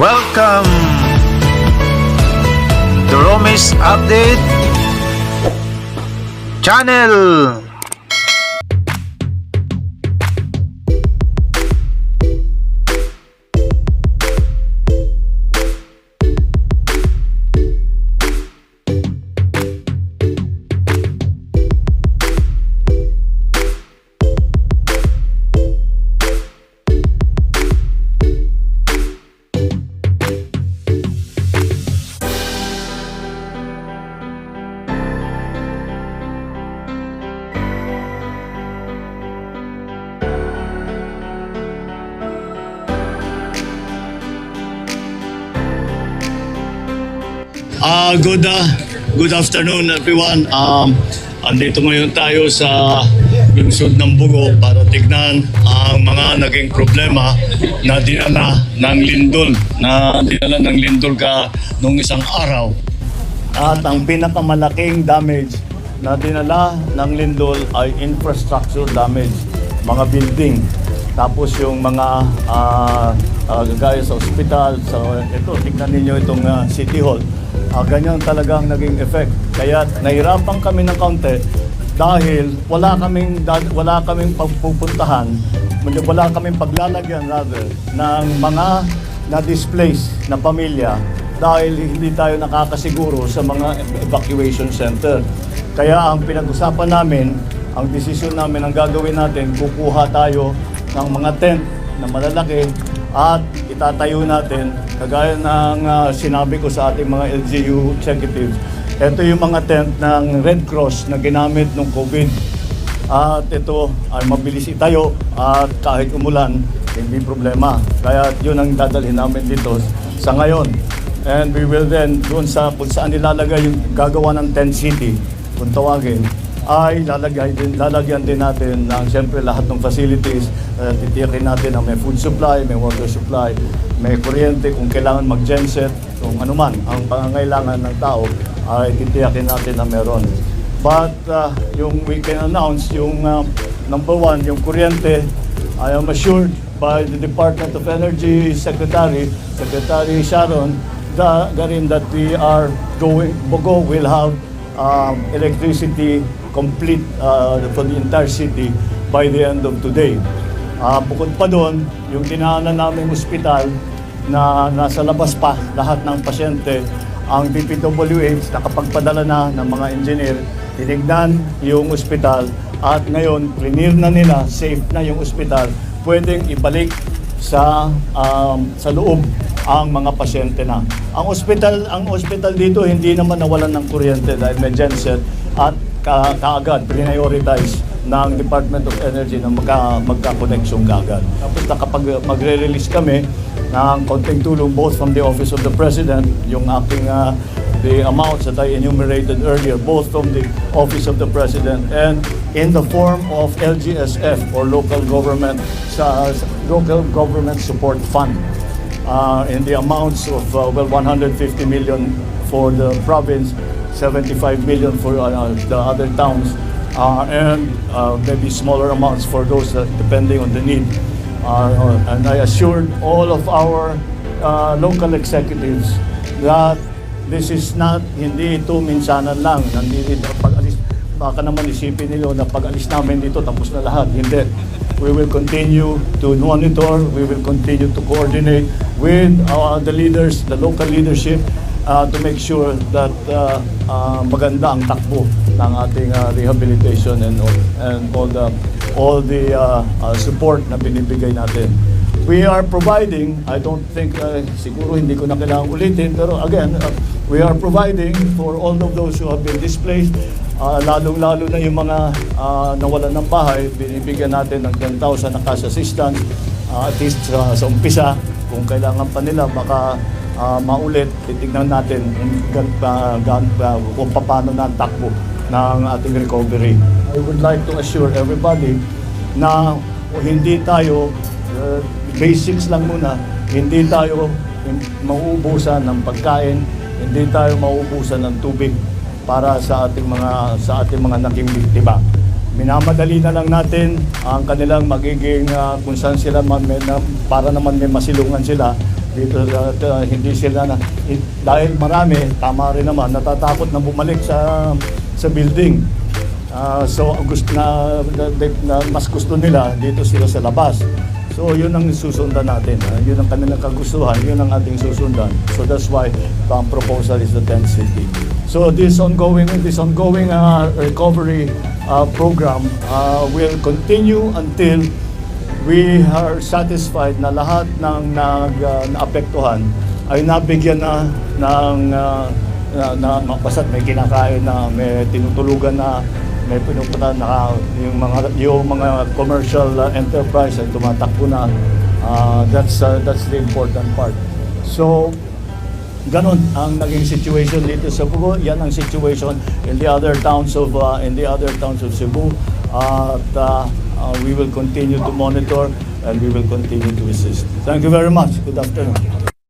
Welcome to Romis Update Channel. Ah, good ah, good afternoon everyone. Um, andito ngayon tayo sa lungsod ng Bugo para tignan ang mga naging problema na dinala ng lindol, na dinala ng lindol ka nung isang araw. At ang pinakamalaking damage na dinala ng lindol ay infrastructure damage, mga building. Tapos yung mga ah, ah, gaya sa ospital, sa ito, tingnan ninyo itong ah, City Hall. Ah, ganyan talagang naging effect. Kaya nahirapan kami ng kaunti dahil wala kaming wala kaming pagpupuntahan, wala kaming paglalagyan rather ng mga na-displaced na pamilya dahil hindi tayo nakakasiguro sa mga evacuation center. Kaya ang pinag-usapan namin, ang desisyon namin, ang gagawin natin, kukuha tayo ng mga tent na malalaki at itatayo natin kagaya ng ah, sinabi ko sa ating mga LGU executives. Ito yung mga tent ng Red Cross na ginamit nung COVID. At ito ay mabilis itayo at kahit umulan, hindi problema. Kaya yun ang dadalhin namin dito sa ngayon. And we will then, doon sa kung saan nilalagay yung gagawa ng tent city, kung tawagin, ay lalagay din, lalagyan din natin ng siyempre lahat ng facilities. Uh, titiyakin natin na may food supply, may water supply, may kuryente kung kailangan mag-genset, kung ano man ang pangangailangan ng tao ay titiyakin natin na meron. But uh, yung we can announce, yung uh, number one, yung kuryente, I am assured by the Department of Energy Secretary, Secretary Sharon, that, that we are going, Bogo will have um, electricity complete uh, for the entire city by the end of today. Ah, bukod pa doon, yung dinaanan namin ospital na nasa labas pa lahat ng pasyente, ang DPWH nakapagpadala na ng mga engineer, tinignan yung ospital at ngayon, clear na nila, safe na yung ospital, pwedeng ibalik sa um, sa loob ang mga pasyente na. Ang ospital, ang ospital dito hindi naman nawalan ng kuryente dahil may genset at ka, kaagad prioritize ng Department of Energy na magka, magka-connection kaagad. Tapos nakapag magre-release kami ng konting tulong both from the Office of the President, yung aking ah, the amounts that I enumerated earlier, both from the Office of the President and in the form of LGSF or local government sa local government support fund uh, in the amounts of uh, well 150 million for the province, 75 million for uh, the other towns, uh, and uh, maybe smaller amounts for those that depending on the need. Uh, and I assured all of our uh, local executives that this is not, hindi ito minsanan lang. Nandito, pag alis, baka naman isipin nila na pag alis namin dito, tapos na lahat. Hindi. We will continue to monitor, we will continue to coordinate with uh, the leaders, the local leadership, uh, to make sure that uh, uh, maganda ang takbo ng ating uh, rehabilitation and all, and all the all the uh, uh, support na binibigay natin. We are providing, I don't think, uh, siguro hindi ko na kailangang ulitin, pero again, uh, we are providing for all of those who have been displaced, uh, lalong-lalo na yung mga uh, nawalan ng bahay, binibigyan natin ng 10,000 na cash assistance, uh, at least sa, sa umpisa, kung kailangan pa nila, baka uh, maulit, titignan natin kung, uh, uh, kung paano na ang takbo ng ating recovery. I would like to assure everybody na hindi tayo, uh, basics lang muna, hindi tayo mauubusan ng pagkain, hindi tayo mauubusan ng tubig para sa ating mga sa ating mga naging biktima. Minamadali na lang natin ang kanilang magiging uh, kung saan sila man, may, na, para naman may masilungan sila dito uh, hindi sila na hin- dahil marami tama rin naman natatakot na bumalik sa sa building. Ah, so gusto na, na, na- mas gusto nila dito sila sa labas. So yun ang susundan natin. ah. yun ang kanilang kagustuhan, yun ang ating susundan. So that's why ang proposal is the 10th city. So this ongoing this ongoing uh, recovery uh, program uh, will continue until we are satisfied na lahat ng nag uh, naapektuhan ay nabigyan na ng uh, na, na basta't may kinakain na may tinutulugan na may pinupunta na yung mga yung mga commercial uh, enterprise ay tumatakbo na Uh, that's uh, that's the important part so Ganon ang naging situation dito sa Bugo. Yan ang situation in the other towns of uh, in the other towns of Cebu. At uh, uh, we will continue to monitor and we will continue to assist. Thank you very much. Good afternoon.